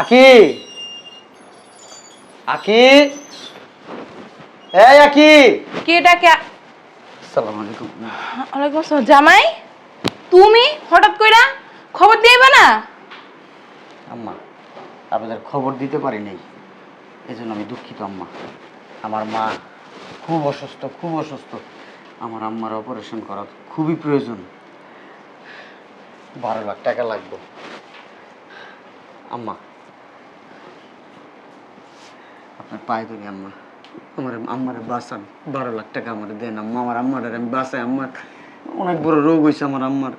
আকি? আকি? এই আকি! কি এটা কে? আসসালামু আলাইকুম। ওয়ালাইকুম আসসালাম। জামাই তুমি হঠাৎ কইরা খবর দিয়েবে না? আম্মা আপনাদের খবর দিতে পারি নাই। এই জন্য আমি দুঃখিত আম্মা। আমার মা খুব অসুস্থ খুব অসুস্থ। আমার আম্মার অপারেশন করা খুবই প্রয়োজন। বারো লাখ টাকা লাগবে। আম্মা আপনার পায়ে ধরি আম্মা। আমার আম্মারে বাঁচান বারো লাখ টাকা আমার দেন আম্মা। আমার আম্মার আমি বাঁচাই আম্মার অনেক বড় রোগ হয়েছে আমার আম্মার।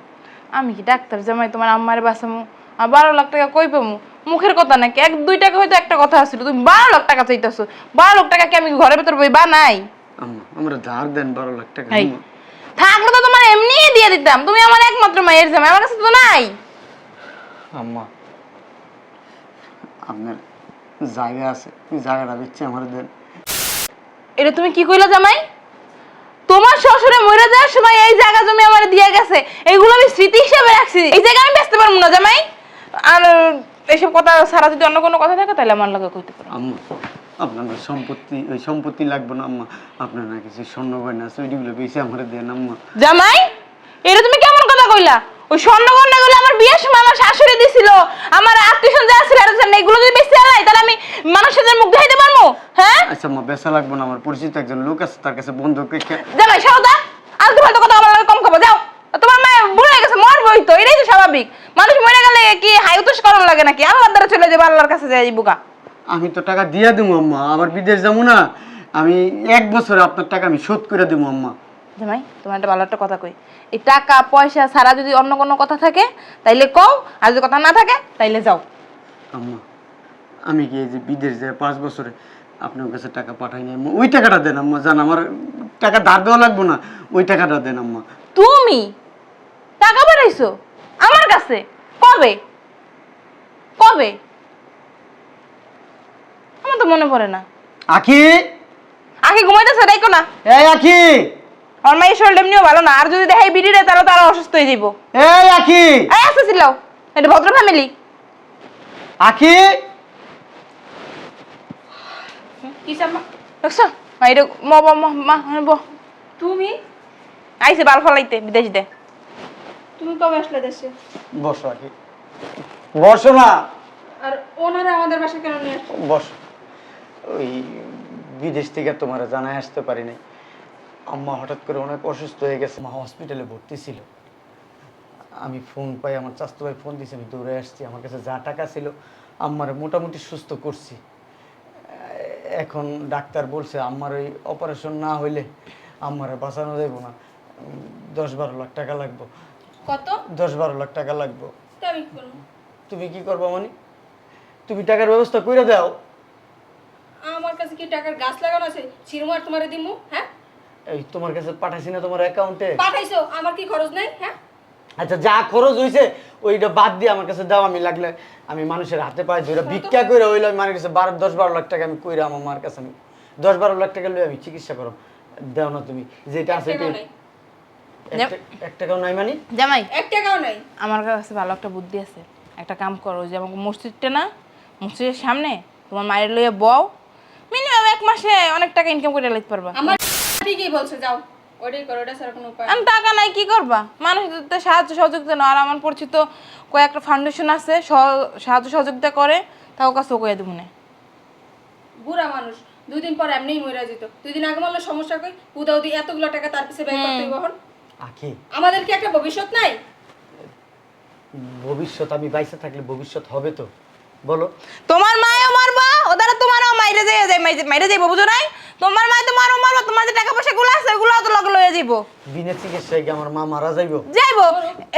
আমি কি ডাক্তার জামাই তোমার আম্মারে বাসামু আর বারো লাখ টাকা কই পামু? মুখের কথা নাকি এক দুই টাকা হয়তো একটা কথা আছিল তুমি বারো লাখ টাকা চাইতেছো। বারো লাখ টাকা কি আমি ঘরের ভেতর বই বা নাই আম্মা আমরা ধার দেন বারো লাখ টাকা আম্মা। থাকলে তো তোমার এমনি দিয়ে দিতাম। তুমি আমার একমাত্র মায়ের জামাই আমার কাছে তো নাই। আম্মা আপনার জায়গা আছে জায়গাটা আমার দেন। এটা তুমি কি কইলা জামাই? তোমার শ্বশুরে মরে যাওয়ার সময় এই জায়গা জমি আমার দিয়ে গেছে এইগুলো আমি স্মৃতি হিসেবে রাখছি। এই জায়গা আমি বেচতে পারব না জামাই। আর এইসব কথা সারা যদি অন্য কোনো কথা থাকে তাহলে আমার লগে কইতে পারো। আম্মা আপনার সম্পত্তি ওই সম্পত্তি লাগবে না আম্মা। আপনার না কিছু স্বর্ণ গয়না আছে ওইগুলো বেশি আমার দেন আম্মা। জামাই এটা তুমি কেমন কথা কইলা? ওই স্বর্ণগন্ডা গুলো আমার বিয়ের সময় আমার শাশুড়ি দিছিল। আমার আত্মীয় যা ছিল আর এগুলো যদি বেশি আলাই তাহলে আমি মানুষের মুখ দেখাইতে পারব? হ্যাঁ? আচ্ছা বেচা লাগবে না আমার পরিচিত একজন লোক আছে তার কাছে জামাই সৌদা আলতু ফালতু কথা আমার কম খাব যাও। তোমার মেয়ে বুড়ো হয়ে গেছে মরবই তো এটাই তো স্বাভাবিক। মানুষ মরে গেলে কি হাই উতুস করার লাগে নাকি? আল্লাহর দ্বারা চলে যাবে আল্লাহর কাছে যাই বুকা আমি তো টাকা দিয়ে দেবো আম্মা। আবার বিদেশ যাব না। আমি এক বছরে আপনার টাকা আমি শোধ করে দেবো আম্মা। জামাই তোমার একটা ভালো একটা কথা কই। এই টাকা পয়সা ছাড়া যদি অন্য কোনো কথা থাকে তাইলে কও আর যদি কথা না থাকে তাইলে যাও। আম্মা আমি কি এই যে বিদেশ যায় পাঁচ বছরে আপনার কাছে টাকা পাঠাই নি আম্মা ওই টাকাটা দেন আম্মা জান আমার টাকা ধার দেওয়া লাগবে না। ওই টাকাটা দেন আম্মা। তুমি টাকা পাঠাইছো আমার কাছে? কবে? কবে? আমার তো মনে পড়ে না। আখি! আগে ঘুমাইতেছে দেখো না। এই আখি! শরীর এমনিও ভালো না। আর যদি দেখাই বিড়িরে তাহলে তারা অসুস্থ হয়ে যাব এই আখি! এই আসতে ছিল এটা ভদ্র ফ্যামিলি আখি! কি চাম্মা দেখছ? মা এটা ম ম মা হ্যাঁ, তুমি? আইছে বাল ফলাইতে বিদেশ দে। তুমি কবে আসলে দেশে? বসো আখি। বসো না আর ওনারা আমাদের বাসা কেন নিয়ে আসছে বসো। ওই বিদেশ থেকে তোমার জানাই আসতে পারি নাই। আম্মা হঠাৎ করে অনেক অসুস্থ হয়ে গেছে মা হসপিটালে ভর্তি ছিল। আমি ফোন পাই আমার চাস্তু ভাই ফোন দিয়েছে আমি দৌড়ে আসছি আমার কাছে যা টাকা ছিল আম্মার মোটামুটি সুস্থ করছি। এখন ডাক্তার বলছে আম্মার ওই অপারেশন না হইলে আম্মারে বাঁচানো দেবো না। দশ বারো লাখ টাকা লাগবে। কত? দশ বারো লাখ টাকা লাগবো। তুমি কি করব মানে? তুমি টাকার ব্যবস্থা করে দাও। আমার কাছে কি টাকার গাছ লাগানো আছে? চিরমার তোমারে দিমু হ্যাঁ? এই তোমার কাছে পাঠাইছি না তোমার অ্যাকাউন্টে পাঠাইছো আমার কি খরচ নাই? হ্যাঁ? আচ্ছা যা খরচ হয়েছে ওইটা বাদ দিয়ে আমার কাছে দাও আমি লাগলে আমি মানুষের হাতে পাই ধরে ভিক্ষা করে হইলে আমি মার কাছে বারো দশ বারো লাখ টাকা আমি কইরা আমার মার কাছে আমি দশ বারো লাখ টাকা লই আমি চিকিৎসা করো। দাও না তুমি যেটা আছে এক টাকাও নাই। মানে? জামাই। এক টাকাও নাই। আমার কাছে ভালো একটা বুদ্ধি আছে। একটা কাম করো যে আমাকে মসজিদটা না মসজিদের সামনে তোমার মায়ের লইয়া বও। মিনিমাম এক মাসে অনেক টাকা ইনকাম করে লাইতে পারবা। আমার ঠিকই বলছে যাও। ওটাই করো ওটা ছাড়া কোনো উপায় আমি টাকা নাই কি করবা? মানুষদের সাহায্য সহযোগিতা না আর আমার পরিচিত কয়েকটা ফাউন্ডেশন আছে সাহায্য সহযোগিতা করে তাও কাছে কয়ে দেবো না। বুড়া মানুষ দুই দিন পর এমনিই মরে যেত। দুই দিন আগে মারলে সমস্যা কই? উদাও দিয়ে এতগুলো টাকা তার পিছে ব্যয় করতে বহন আখি। আমাদের কি একটা ভবিষ্যৎ নাই? ভবিষ্যৎ আমি বাইসে থাকলে ভবিষ্যৎ হবে তো। বলো। তোমার মায়ও মারবা ওদের তোমারও মাইরে যাই যাই মাইরে যাইবো বুঝো নাই? তোমার মায় তোমারও মারবা তোমার যে টাকা পয়সা গুলো আছে ওগুলো তো লগে লয়ে যাইবো। বিনা চিকিৎসায় কি আমার মা মারা যাইবো? যাইবো।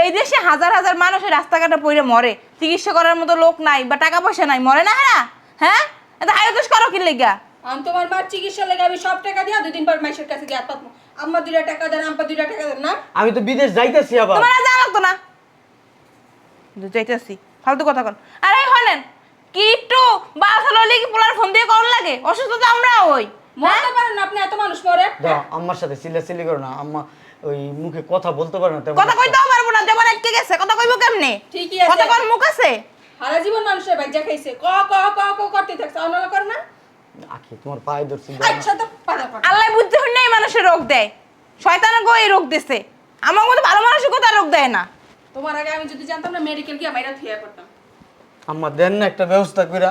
এই দেশে হাজার হাজার মানুষের রাস্তাঘাটে পড়ে মরে। চিকিৎসা করার মতো লোক নাই বা টাকা পয়সা নাই মরে না হারা? হ্যাঁ? এটা হাইদোষ করো কি লেগা? আমি তোমার মার চিকিৎসা লেগে আমি সব টাকা দিয়া দুই দিন পর মাইশের কাছে দিয়ে পাবো আম্মা দুইটা টাকা দেন আম্পা দুইটা টাকা দেন না? আমি তো বিদেশ যাইতেছি আবার। তোমার জানা লাগতো না। যাইতেছি। ফালতু কথা কন। আরে হলেন কি একটু বাসা লইলে কি পোলার ফোন দিয়ে করন লাগে। অসুস্থ তো আমরা ওই। মরতে পারেন না আপনি এত মানুষ মরে। দাও আম্মার সাথে চিল্লাচিল্লি করো না আম্মা ওই মুখে কথা বলতে পারে না কথা কইতেও পারব না আটকে গেছে কথা কইবো কেমনে? ঠিকই কথা কর মুখ আছে। সারা জীবন মানুষের খাইছে। ক ক ক ক করতে থাকছে। অনলা করে না? আখি তোমার পায়ে ধরছি আচ্ছা তো আল্লাহ বুঝতে হই নাই মানুষের রোগ দেয়। শয়তান গো এই রোগ দিছে। আমার মতো ভালো মানুষের কথা রোগ দেয় না। তোমার আগে আমি যদি জানতাম না মেডিকেল গিয়ে বাইরে থিয়া পড়তাম। আম্মা দেন না একটা ব্যবস্থা করে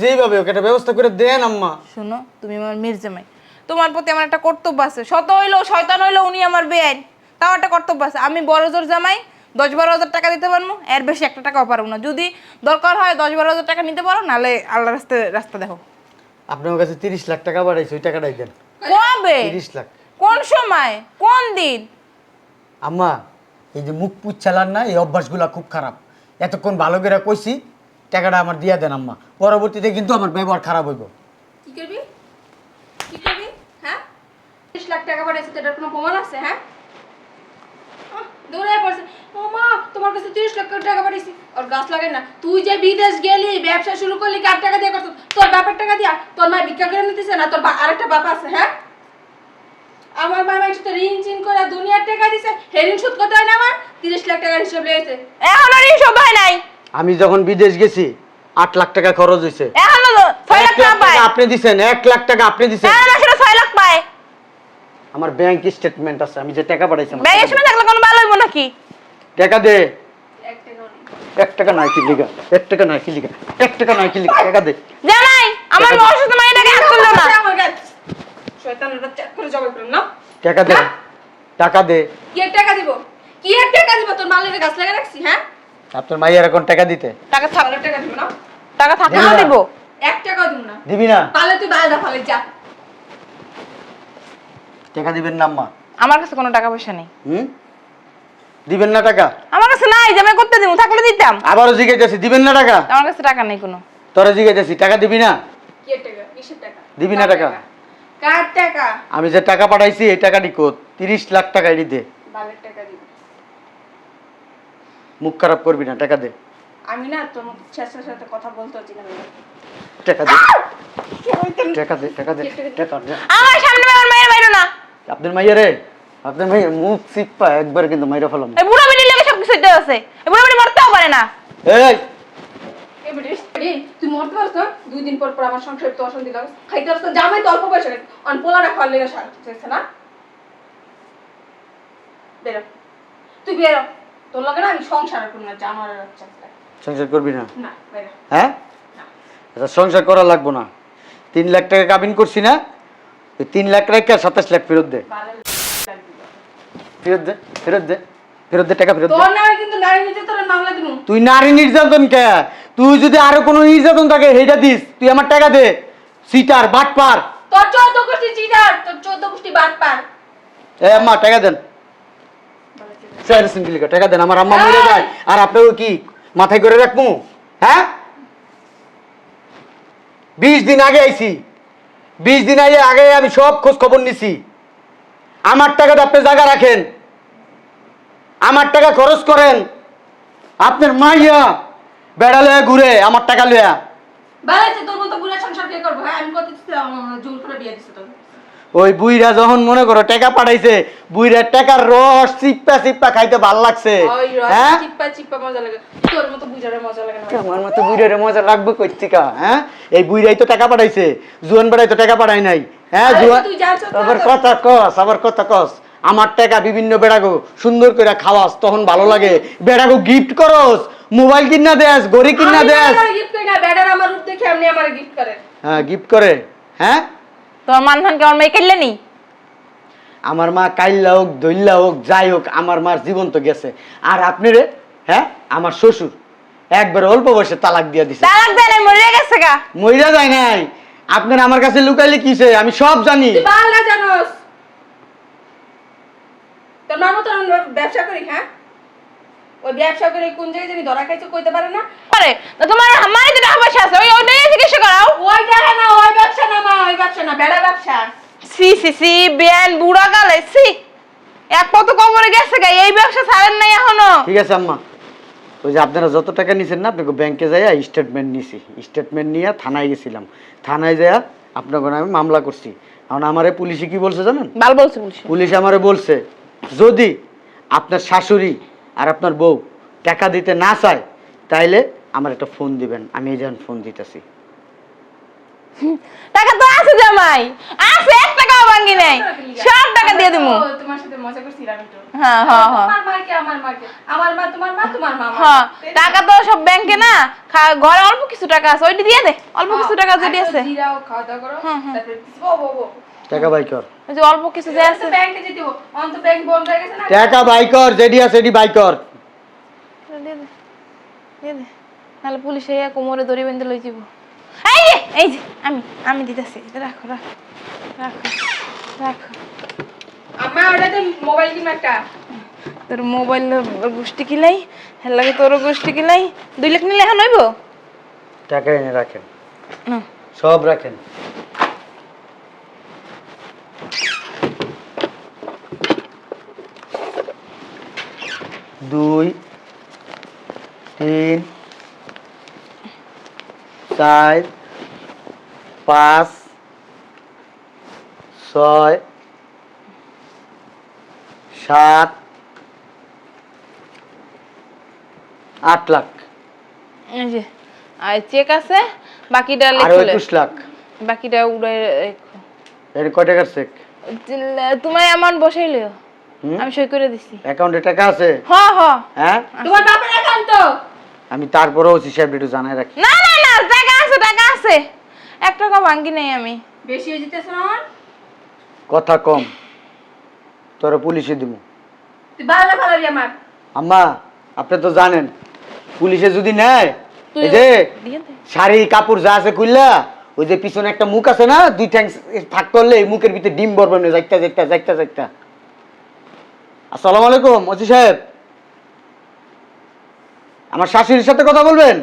যেভাবে হোক একটা ব্যবস্থা করে দেন আম্মা। শোনো তুমি আমার মেয়ের জামাই। তোমার প্রতি আমার একটা কর্তব্য আছে। শত হইল শয়তান হইল উনি আমার বেআইন। তাও একটা কর্তব্য আছে। আমি বড় জোর জামাই দশ বারো হাজার টাকা দিতে পারব এর বেশি একটা টাকাও পারব না। যদি দরকার হয় দশ বারো হাজার টাকা নিতে পারো নাহলে আল্লাহ রাস্তা রাস্তা দেখো। আপনার কাছে তিরিশ লাখ টাকা বাড়াইছে ওই টাকাটাই দেন। কবে? তিরিশ লাখ। কোন সময়? কোন দিন? আম্মা এই যে মুখ পুচ্ছালার না এই অভ্যাসগুলো খুব খারাপ। এতক্ষণ ভালো করে কইছি টাকাটা আমার দিয়া দেন আম্মা। পরবর্তীতে কিন্তু আমার ব্যবহার খারাপ হইব। কি করবি? কি করবি? হ্যাঁ? তিরিশ লাখ টাকা পাঠাইছে এটার কোনো প্রমাণ আছে হ্যাঁ? দৌড়ায় পড়ছে। ও মা তোমার কাছে তিরিশ লাখ টাকা পাঠিয়েছি ওর গাছ লাগে না। তুই যে বিদেশ গেলি ব্যবসা শুরু করলি কার টাকা দিয়ে করতো তোর বাপের টাকা দিয়া। তোর মা ভিক্ষা করে নিতেছে না তোর বা- আরেকটা বাপ আছে হ্যাঁ? আমার মা মাইছে তো ঋণ চিন করে দুনিয়ার টাকা দিছে। হে ঋণ শোধ করতে হয় না আমার? তিরিশ লাখ টাকার হিসাব লেগেছে। এখনও হয় নাই। আমি যখন বিদেশ গেছি আট লাখ টাকা খরচ হয়েছে আপনি দিছেন এক লাখ টাকা আপনি দিছেন। আমার ব্যাংক স্টেটমেন্ট আছে আমি যে টাকা পাঠাইছি আমার ব্যাগের থাকলে কোনো ভালো হইব নাকি? টাকা দে। এক টাকা নাই কি লিগা? এক টাকা নাই কি লিগা? এক টাকা নাই কি লিগা? টাকা দে। আমার টাকা দে। হাত না। শয়তানের করে জবাই না? টাকা দে। টাকা দে। কি টাকা দিব? কি টাকা দিব? তোর মালের গাছ লাগা রাখছি হ্যাঁ? আপনার মাইয়ার এখন টাকা দিতে। টাকা থাক মালের টাকা দিব না। টাকা থাকলে দিবা। দিব। এক টাকাও দিব না। দিবি না। পালে তুই বাইরে ফালে যা। টাকা দিবেন না আম্মা। আমার কাছে কোনো টাকা পয়সা নেই। হুম? দিবেন না টাকা? আমার কাছে নাই যে আমি করতে দিব থাকলে দিতাম। আবারও জিজ্ঞাসা দিবেন না টাকা? আমার কাছে টাকা নেই কোনো। তোরা জিজ্ঞাসা টাকা দিবি না? কি টাকা? কিসের টাকা? দিবি না টাকা? কার টাকা? আমি যে টাকা পাঠাইছি এই টাকাটি কোত তিরিশ লাখ টাকা এটি দে। বালের টাকা দিব। মুখ খারাপ করবি না টাকা দে। আমি না তোর ছেলের সাথে কথা বলতে হচ্ছি না। টাকা দে। টাকা দে টাকা দে টাকা দে। আমার সামনে আমার মায়ের বাইরো না। আপনার মাইয়া রে আপনার মাইয়া মুখ সিপ্পা একবার কিন্তু মাইরা ফেলাম। এই বুড়ো বেটি লেগে সব কিছু দিতে আছে। এই বুড়ো বেটি মরতেও পারে না। এই! তুই মরতে পারছ? দুই দিন পর পর আমার সংসারে তো অশান্তি লাগে। খাইতে পারছ? জামাই তো অল্প পয়সা অন পোলাটা খাওয়ার লেগে চাইছে না? বেরো। তুই বেরো। তোর লগে না আমি সংসার করব না বাচ্চা সংসার করবি না? না হ্যাঁ? আচ্ছা সংসার করা লাগবো না। তিন লাখ টাকা কাবিন করছি না ওই তিন লাখ টাকা সাতাশ লাখ ফেরত দে। ফেরত দে ফেরত দে ফেরত দে টাকা ফেরত দে। কিন্তু নারী নির্যাতনের মামলা দিব। তুই নারী নির্যাতন কে? তুই যদি আরও কোনো নির্যাতন থাকে সেইটা দিস। তুই আমার টাকা দে। সিটার বাটপার। তোর চোদ্দ গোষ্ঠী চিটার তোর চোদ্দ গোষ্ঠী বাদ পার এ আম্মা টাকা দেন। টাকা দেন, আমার আম্মা মরে যায়। আর আপনাকে কি মাথায় করে রাখব? হ্যাঁ? বিশ দিন আগে আইছি। বিশ দিন আগে আগে আমি সব খোঁজ খবর নিছি। আমার টাকাটা আপনি জায়গা রাখেন। আমার টাকা খরচ করেন। আপনার মাইয়া বেড়া লয়া ঘুরে আমার টাকা লয়া বালাইছে তোর মতো বুড়া সংসার কে করব? হ্যাঁ আমি কত জোর করে বিয়ে দিচ্ছে তোর। ওই বুইরা যখন মনে করো টাকা পাঠাইছে বুইরা টাকার রস চিপ্পা চিপ্পা খাইতে ভালো লাগছে। হ্যাঁ? চিপ্পা চিপ্পা মজা লাগে। তোর মতো বুঝারে মজা লাগে না আমার মতো বুইরারে মজা লাগবে কইতিকা হ্যাঁ? এই বুইরাই তো টাকা পাঠাইছে জুয়ান বেড়াই তো টাকা পাঠাই নাই। হ্যাঁ জুয়ান আবার কথা কস আবার কথা কস। আমার টাকা বিভিন্ন বেড়াগো সুন্দর করে খাওয়াস তখন ভালো লাগে। বেড়াগো গিফট করস মোবাইল কিনা দেস গড়ি কিনা দেস। গিফট করি না ব্যাডার আমার রূপ দেখে আপনি আমার গিফট করেন। হ্যাঁ গিফট করে হ্যাঁ? তোমার মানধানকে আমার মেয়ে কেললে নি? আমার মা কাইল্লা হোক দৈল্লা হোক যাই হোক আমার মার জীবন তো গেছে। আর আপনি রে হ্যাঁ আমার শ্বশুর একবার অল্প বয়সে তালাক দিয়ে দিছে। তালাক দেয় নাই মরে গেছে গা। মইরা যায় নাই। আপনার আমার কাছে লুকাইলে কিসে আমি সব জানি। তুই বাংলা জানোস। তোর মার মতো আমি ব্যবসা করি হ্যাঁ? ওই ব্যবসা করে কোন জায়গায় জানি ধরা খাইছো কইতে পারে না। পরে তো তোমার মায়ের যে টাকা পয়সা আছে ওই ওইটাই চিকিৎসা করাও? ওই টাকা না ওই ব্যবসা না মা ওই ব্যবসা না বেড়া ব্যবসা। সি সি সি বেন বুড়া গালে সি এক কত কবরে গেছে গা এই ব্যবসা ছাড়েন নাই এখনও। ঠিক আছে আম্মা। ওই যে আপনারা যত টাকা নিছেন না আপনাকে ব্যাংকে যাইয়া স্টেটমেন্ট নিছি। স্টেটমেন্ট নিয়ে থানায় গেছিলাম। থানায় যাইয়া আপনাকে আমি মামলা করছি। এখন আমারে পুলিশে কি বলছে জানেন? বাল বলছে পুলিশ আমারে বলছে যদি আপনার শাশুড়ি আর আপনার বউ টাকা দিতে না চায়, তাইলে আমার একটা ফোন দিবেন, আমি এই যখন ফোন দিতেছি। টাকা তো আছে জামাই। আছে এক টাকাও ভাঙ্গি নাই। সব টাকা দিয়ে দিমু। তোমার সাথে মজা করছিলাম একটু হ্যাঁ হ্যাঁ হ্যাঁ। তোমার মাকে আমার মাকে আমার মা তোমার মা তোমার মা হ্যাঁ টাকা তো সব ব্যাংকে না। ঘরে অল্প কিছু টাকা আছে ওইটা দিয়ে দে। অল্প কিছু টাকা যেটি আছে। জিরাও খাওয়া দাওয়া করো হুম, হুম। তারপরে বো বো টাকা বাই কর। যে অল্প কিছু যে আছে। ব্যাংকে যেতে হব। অন্ত ব্যাংক বন্ধ হয়ে গেছে না? টাকা বাই কর যেটি আছে এটি বাই কর। দিয়ে দে দিয়ে দে। নাহলে পুলিশ এই কোমরে দড়ি বেঁধে লই যাব এই যে এই যে আমি আমি দিতেছি রাখো রাখো রাখো রাখো। আম্মা ওটাতে মোবাইল কিনবো একটা। তোর মোবাইল গোষ্ঠী কিলাই হের লাগে তোর গোষ্ঠী কিলাই দুই লাখ নিলে এখন হইব? টাকা এনে রাখেন। না সব রাখেন। দুই তিন চার পাঁচ ছয় সাত আট লাখ। এই যে আর চেক আছে বাকিটা আরও একুশ লাখ। বাকিটা উড়াই এর কয় টাকার চেক? তোমায় অ্যামাউন্ট বসাইলিও? আমি সই করে দিছি। অ্যাকাউন্টে টাকা আছে? হ হ। হ্যাঁ? তোমার বাপের একাউন্ট আমি তারপরেও ওসি সাহেব একটু জানাই রাখি। না না না টাকা আছে টাকা আছে। এক টাকা ভাঙ্গি নাই আমি। বেশি হয়ে যেতেছে না আমার? কথা কম। তোরা পুলিশে দিব তুই ভালো ভালো আমার। আম্মা আপনি তো জানেন পুলিশে যদি নেয় এই যে শাড়ি কাপড় যা আছে খুললা ওই যে পিছনে একটা মুখ আছে না দুই ঠ্যাং ফাঁক করলে এই মুখের ভিতরে ডিম বরবেন না যাইতা যাইতা যাইতা যাইতা। আসসালামু আলাইকুম ওসি সাহেব। আমার শাশুড়ির সাথে কথা বলবেন?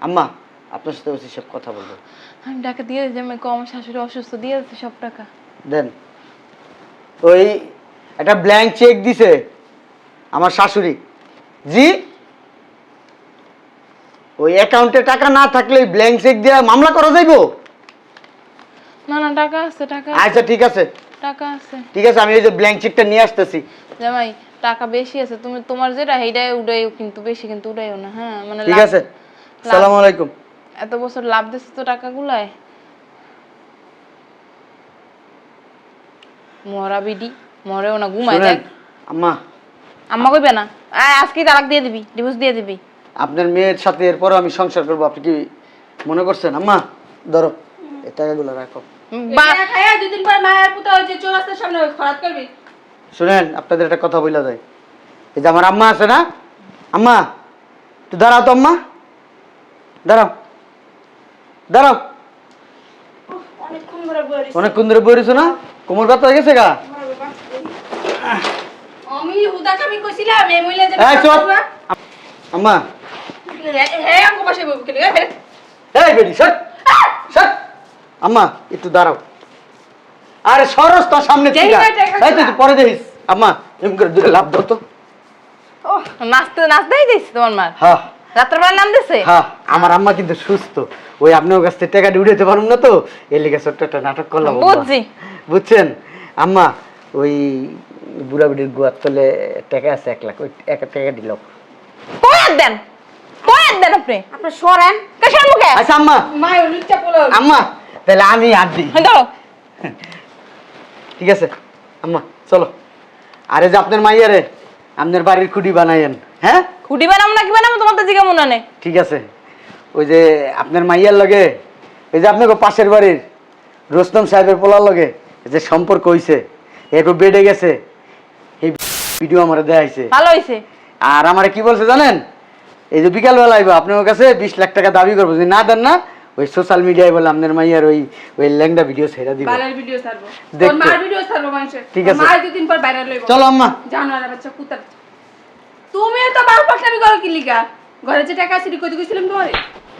আম্মা আপনার সাথে ওসি সাহেব কথা বলবেন আমি টাকা দিয়ে দিই আমি কম শাশুড়ি অসুস্থ দিয়ে দিচ্ছি সব টাকা। দেন। ওই একটা ব্ল্যাঙ্ক চেক দিছে আমার শাশুড়ি। জি? ওই অ্যাকাউন্টে টাকা না থাকলে ব্ল্যাঙ্ক চেক দিয়ে মামলা করা যাইব? না না টাকা আছে টাকা আচ্ছা ঠিক আছে। টাকা আছে। ঠিক আছে আমি ওই যে ব্ল্যাঙ্ক চেকটা নিয়ে আসতেছি। জামাই টাকা বেশি আছে তুমি তোমার যেটা সেইটাই উড়াইও কিন্তু বেশি কিন্তু উড়াইও না হ্যাঁ? মানে ঠিক আছে। সালাম আলাইকুম। এত বছর লাভ তো টাকাগুলাই মরা বিডি মরেও না ঘুমায় আম্মা। আম্মা কইবে না আয় আজকে তালাক দিয়ে দিবি ডিভোর্স দিয়ে দিবি। আপনার মেয়ের সাথে এরপরও আমি সংসার করব আপনি কি মনে করছেন? আম্মা ধরো এই টাকাগুলো রাখো। দুদিন পর মায়ের পুতা ওই যে চৌরাস্তার সামনে ওই খরাত করবি। শুনেন আপনাদের একটা কথা বলে যায় এই যে আমার আম্মা আছে না? আম্মা তুই দাঁড়াও তো আম্মা। দাঁড়াও। দাঁড়াও। অনেকক্ষণ ধরে না? কোমর ব্যথা হয়ে গেছে গা? আমি হুদাকে আমি কইছিলাম এই মহিলা যে এই চুপ। আম্মা। হ্যাঁ আমাকে পাশে বলব এই বেডি সর। সর। আম্মা একটু দাঁড়াও। আরে সরস তো সামনে যেই থেকে এই তুই পরে দেখিস। আম্মা এম করে দুটো লাভ দাও তো। নাচতে নাচতেই দিছি তোমার মার। হ্যাঁ রাত্রেবেলা নাম দিছে? হ্যাঁ আমার আম্মা কিন্তু সুস্থ। ওই আপনার কাছ থেকে টাকা উঠাতে পারুন না তো? এর লিগে ছোট্ট একটা নাটক করলাম। বুঝছি। বুঝছেন? আম্মা ওই বুড়া বুড়ির গোয়ার তলে টাকা আছে এক লাখ। ওই এক টাকা দিল কয়ার দেন। কয়ার দেন আপনি। আপনি সরেন। কেসের মুখে। আচ্ছা আম্মা। মায়ের লুচ্চা পোলো আম্মা তাহলে আমি আর দিই। হ্যাঁ, ধরো ঠিক আছে। আম্মা চলো। আরে যে আপনার মাইয়ারে আপনার বাড়ির খুঁটি বানাইয়েন। হ্যাঁ? খুঁটি বানাম না কি বানাম তোমার তো জিগা মনে নেই। ঠিক আছে। ওই যে আপনার মাইয়ার লগে ওই যে আপনাকে পাশের বাড়ির রোস্তম সাহেবের পোলার লগে যে সম্পর্ক হইছে একটু বেড়ে গেছে এই ভিডিও আমার দেখাইছে। ভালো হইছে। আর আমার কি বলছে জানেন? এই যে বিকালবেলা আইবো আপনার কাছে বিশ লাখ টাকা দাবি করব। যদি না দেন না ওই সোশ্যাল মিডিয়ায় বলে আপনার মাইয়ার ওই ওই ল্যাংটা ভিডিও ছেড়ে দিব। বালের ভিডিও ছাড়বো। তোর মার ভিডিও ছাড়বো মানুষের। ঠিক আছে। মার দুদিন পর বাইরে লইব চলো আম্মা। জানোয়ার বাচ্চা কুতার তুমিও তো বাল পাকলামি করো কি লিগা? ঘরে যে টাকা আছে কই কইছিলাম তোমারে।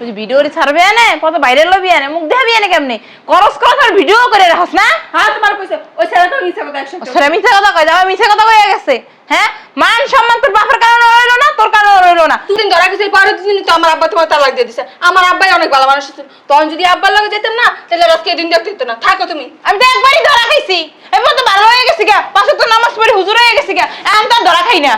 যে ভিডিও ছাড়বে আনে কত বাইরে লবি আনে মুখ দেখাবি আনে কেমনে? করস করস আর ভিডিও করে রাখস না? হ্যাঁ তোমার পয়সা ওই ছেলেটা মিথ্যা কথা একশো মিথ্যা কথা যাবে মিথ্যা কথা কয়ে গেছে। হ্যাঁ? মান সম্মান তোর বাপের কারণে রইল না তোর কারণে রইল না? দুদিন ধরা গেছে পরে দুদিন তো আমার আব্বা তোমার তালাক দিয়ে দিছে। আমার আব্বাই অনেক ভালো মানুষ ছিল তখন যদি আব্বার লগে যেতাম না তাহলে আজকে দিন দেখতে হতো না। থাকো তুমি। আমি তো একবারই ধরা খাইছি। এবার তো ভালো হয়ে গেছি গা পাশে তো নামাজ পড়ে হুজুর হয়ে গেছি গা এখন তো ধরা খাই না।